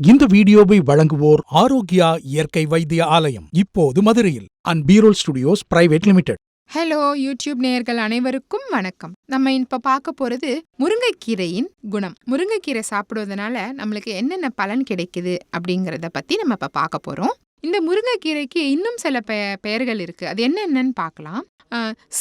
இந்த வீடியோவை வழங்குவோர் ஆரோக்கியா இயற்கை வைத்திய ஆலயம் இப்போது மதுரையில் and பீரோல் studios private limited. Hello YouTube நேயர்கள் அனைவருக்கும் வணக்கம். நம்ம இப்போ பார்க்க போகிறது முருங்கைக்கீரையின் குணம். முருங்கைக்கீரை சாப்பிடுவதனால நம்மளுக்கு என்னென்ன பலன் கிடைக்குது அப்படிங்கிறத பற்றி நம்ம இப்போ பார்க்க போகிறோம் இந்த முருங்கைக்கீரைக்கு இன்னும் சில பெ பெயர்கள் இருக்குது அது என்னென்னன்னு பார்க்கலாம்.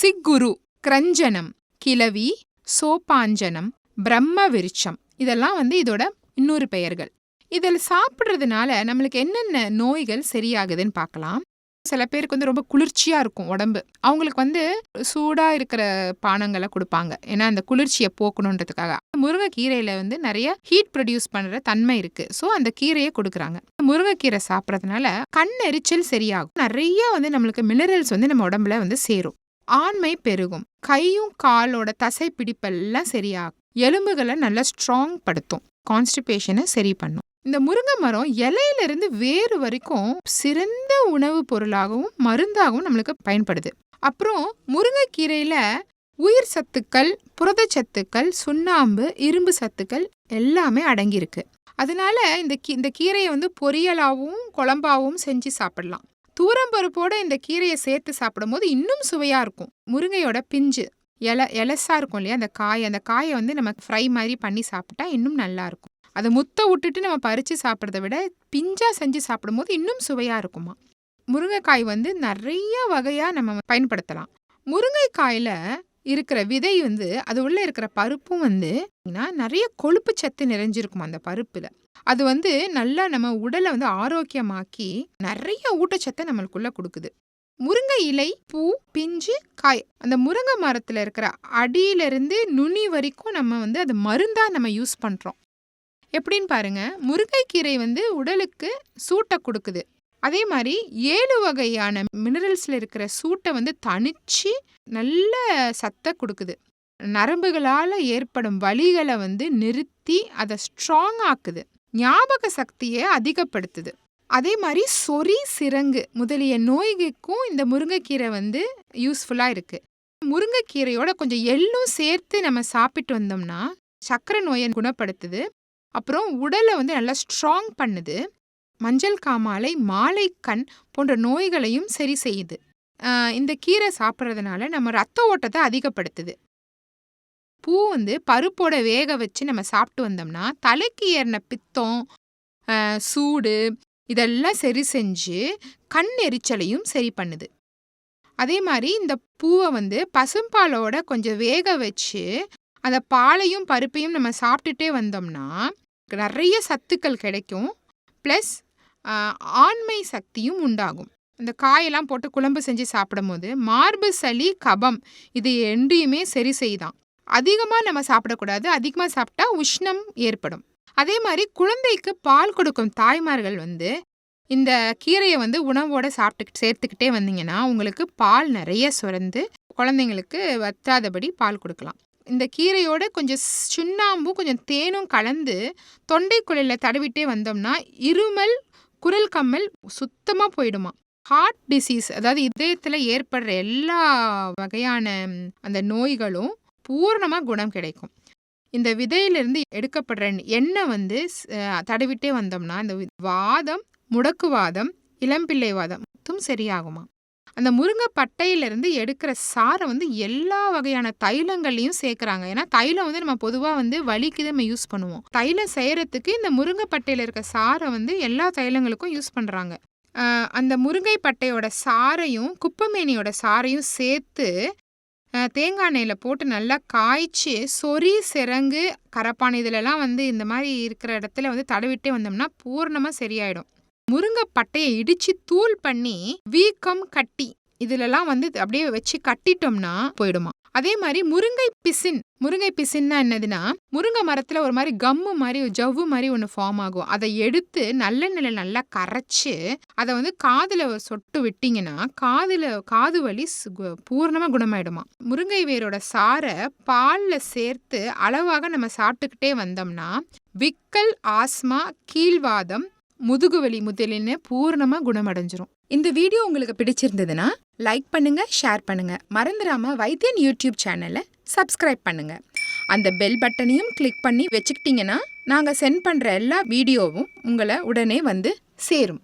சிக்குரு கிரஞ்சனம் கிளவி சோப்பாஞ்சனம் பிரம்ம விருட்சம். இதெல்லாம் வந்து இதோட இன்னொரு பெயர்கள். இதில் சாப்பிட்றதுனால நம்மளுக்கு என்னென்ன நோய்கள் சரியாகுதுன்னு பார்க்கலாம். சில பேருக்கு வந்து ரொம்ப குளிர்ச்சியாக இருக்கும் உடம்பு. அவங்களுக்கு வந்து சூடாக இருக்கிற பானங்களை கொடுப்பாங்க. ஏன்னா அந்த குளிர்ச்சியை போக்கணுன்றதுக்காக. முருங்கைக்கீரையில் வந்து நிறைய ஹீட் ப்ரொடியூஸ் பண்ணுற தன்மை இருக்குது ஸோ அந்த கீரையை கொடுக்குறாங்க. முருங்கைக்கீரை சாப்பிட்றதுனால கண் எரிச்சல் சரியாகும். நிறைய வந்து நம்மளுக்கு மினரல்ஸ் வந்து நம்ம உடம்புல வந்து சேரும். ஆண்மை பெருகும். கையும் காலோட தசை பிடிப்பெல்லாம் சரியாகும். எலும்புகளை நல்லா ஸ்ட்ராங் படுத்தும். கான்ஸ்டிபேஷனை சரி பண்ணும். இந்த முருங்கை மரம் இலையில இருந்து வேறு வரைக்கும் சிறந்த உணவுப் பொருளாகவும் மருந்தாகவும் நம்மளுக்கு பயன்படுது. அப்புறம் முருங்கைக்கீரையில உயிர் சத்துக்கள் புரதச்சத்துக்கள் சுண்ணாம்பு இரும்பு சத்துக்கள் எல்லாமே அடங்கியிருக்கு. அதனால இந்த கீ இந்த கீரையை வந்து பொரியலாகவும் குழம்பாகவும் செஞ்சு சாப்பிடலாம். தூரம்பருப்போட இந்த கீரையை சேர்த்து சாப்பிடும்போது இன்னும் சுவையாக இருக்கும். முருங்கையோட பிஞ்சு இலை இலசா இருக்கும் இல்லையா? அந்த காய் அந்த காயை வந்து நம்ம ஃப்ரை மாதிரி பண்ணி சாப்பிட்டா இன்னும் நல்லாயிருக்கும் அதை முத்த விட்டுட்டு நம்ம பறித்து சாப்பிட்றத விட பிஞ்சாக செஞ்சு சாப்பிடும்போது இன்னும் சுவையாக இருக்குமா? முருங்கைக்காய் வந்து நிறைய வகையாக நம்ம பயன்படுத்தலாம். முருங்கைக்காயில் இருக்கிற விதை வந்து அது உள்ளே இருக்கிற பருப்பும் வந்து நிறைய கொழுப்பு சத்து நிறைஞ்சிருக்கும் அந்த பருப்பில்? அது வந்து நல்லா நம்ம உடலை வந்து ஆரோக்கியமாக்கி நிறைய ஊட்டச்சத்தை நம்மளுக்குள்ளே கொடுக்குது. முருங்கை இலை பூ பிஞ்சு காய். அந்த முருங்கை மரத்தில் இருக்கிற அடியிலிருந்து நுனி வரைக்கும் நம்ம வந்து அது மருந்தாக நம்ம யூஸ் பண்ணுறோம் எப்படின்னு பாருங்க. முருங்கைக்கீரை வந்து உடலுக்கு சூட்டை கொடுக்குது. அதே மாதிரி ஏழு வகையான மினரல்ஸில் இருக்கிற சூட்டை வந்து தணிச்சு நல்ல சத்தை கொடுக்குது. நரம்புகளால் ஏற்படும் வலிகளை வந்து நிறுத்தி அதை ஸ்ட்ராங் ஆக்குது. ஞாபக சக்தியை அதிகப்படுத்துது. அதே மாதிரி சொறி சிரங்கு முதலிய நோய்களுக்கும் இந்த முருங்கைக்கீரை வந்து யூஸ்ஃபுல்லாக இருக்குது முருங்கைக்கீரையோட கொஞ்சம் எள்ளும் சேர்த்து நம்ம சாப்பிட்டு வந்தோம்னா சக்கரை நோயை குணப்படுத்துது. அப்புறம் உடலை வந்து நல்லா ஸ்ட்ராங் பண்ணுது. மஞ்சள் காமாலை மாலை கண் போன்ற நோய்களையும் சரி செய்யுது. இந்த கீரை சாப்பிட்றதுனால நம்ம ரத்த ஓட்டத்தை அதிகப்படுத்துது. பூ வந்து பருப்போட வேக வச்சு நம்ம சாப்பிட்டு வந்தோம்னா தலைக்கு ஏறின பித்தம் சூடு இதெல்லாம் சரி செஞ்சு கண் எரிச்சலையும் சரி பண்ணுது. அதே மாதிரி இந்த பூவை வந்து பசும்பாலோட கொஞ்சம் வேக வச்சு அந்த பாலையும் பருப்பையும் நம்ம சாப்பிட்டுட்டே வந்தோம்னா நிறைய சத்துக்கள் கிடைக்கும். ப்ளஸ் ஆண்மை சக்தியும் உண்டாகும். இந்த காயெல்லாம் போட்டு குழம்பு செஞ்சு சாப்பிடும்போது மார்பு சளி கபம் இது ரெண்டையுமே சரி செய்தான். அதிகமாக நம்ம சாப்பிடக்கூடாது. அதிகமாக சாப்பிட்டா உஷ்ணம் ஏற்படும். அதே மாதிரி குழந்தைக்கு பால் கொடுக்கும் தாய்மார்கள் வந்து இந்த கீரையை வந்து உணவோட சாப்பிட்டு சேர்த்துக்கிட்டே வந்தீங்கன்னா உங்களுக்கு பால் நிறைய சுரந்து குழந்தைங்களுக்கு வற்றாதபடி பால் கொடுக்கலாம். இந்த கீரையோட கொஞ்சம் சுண்ணாம்பும் கொஞ்சம் தேனும் கலந்து தொண்டைக்குழலில் தடவிட்டே வந்தோம்னா இருமல் குரல் கம்மல் சுத்தமாக போயிடுமா. ஹார்ட் டிசீஸ் அதாவது இதயத்தில் ஏற்படுற எல்லா வகையான அந்த நோய்களும் பூரணமாக குணம் கிடைக்கும். இந்த விதையிலிருந்து எடுக்கப்படுற எண்ணெய் வந்து தடவிட்டே வந்தோம்னா இந்த வாதம் முடக்குவாதம் இளம்பிள்ளை வாதம் மட்டும் சரியாகுமா. அந்த முருங்கை பட்டையிலேருந்து எடுக்கிற சாரை வந்து எல்லா வகையான தைலங்கள்லையும் சேர்க்குறாங்க. ஏன்னா தைலம் வந்து நம்ம பொதுவாக வந்து வலிக்கு நம்ம யூஸ் பண்ணுவோம். தைலம் செய்கிறதுக்கு இந்த முருங்கை பட்டையில் இருக்க சாரை வந்து எல்லா தைலங்களுக்கும் யூஸ் பண்ணுறாங்க அந்த முருங்கை பட்டையோட சாரையும் குப்பமேனியோட சாரையும் சேர்த்து தேங்காய் எண்ணெயில் போட்டு நல்லா காய்ச்சி சொறி சிறங்கு கரப்பான் இதிலெல்லாம் வந்து இந்த மாதிரி இருக்கிற இடத்துல வந்து தடவிட்டே வந்தோம்னா பூர்ணமாக சரியாயிடும். முருங்கை பட்டையை இடிச்சு தூள் பண்ணி வீக்கம் கட்டி இதுலலாம் வந்து அப்படியே வச்சு கட்டிட்டோம்னா போயிடுமா. அதே மாதிரி முருங்கை பிசின். முருங்கை பிசின்னா என்னதுன்னா முருங்கை மரத்தில் ஒரு மாதிரி கம்மு மாதிரி ஒரு ஜவ்வு மாதிரி ஒன்று ஃபார்ம் ஆகும். அதை எடுத்து நல்லெண்ணெயில நல்லா கரைச்சி அதை வந்து காதில் சொட்டு விட்டிங்கன்னா காதில் காது வலி பூர்ணமாக கு- குணமாயிடுமா. முருங்கை வேரோட சாரை பாலில் சேர்த்து அளவாக நம்ம சாப்பிட்டுக்கிட்டே வந்தோம்னா விக்கல் ஆஸ்மா கீழ்வாதம் முதுகுவலி முதலின்னு பூரணமா குணமடைஞ்சிரும். இந்த வீடியோ உங்களுக்கு பிடிச்சிருந்ததுன்னா லைக் பண்ணுங்க ஷேர் பண்ணுங்க. மறந்துடாம வைத்தியன் யூடியூப் சேனலை சப்ஸ்கிரைப் பண்ணுங்க. அந்த பெல் பட்டனையும் கிளிக் பண்ணி வச்சுக்கிட்டிங்கன்னா நாங்கள் சென்ட் பண்ணுற எல்லா வீடியோவும் உங்களை உடனே வந்து சேரும்.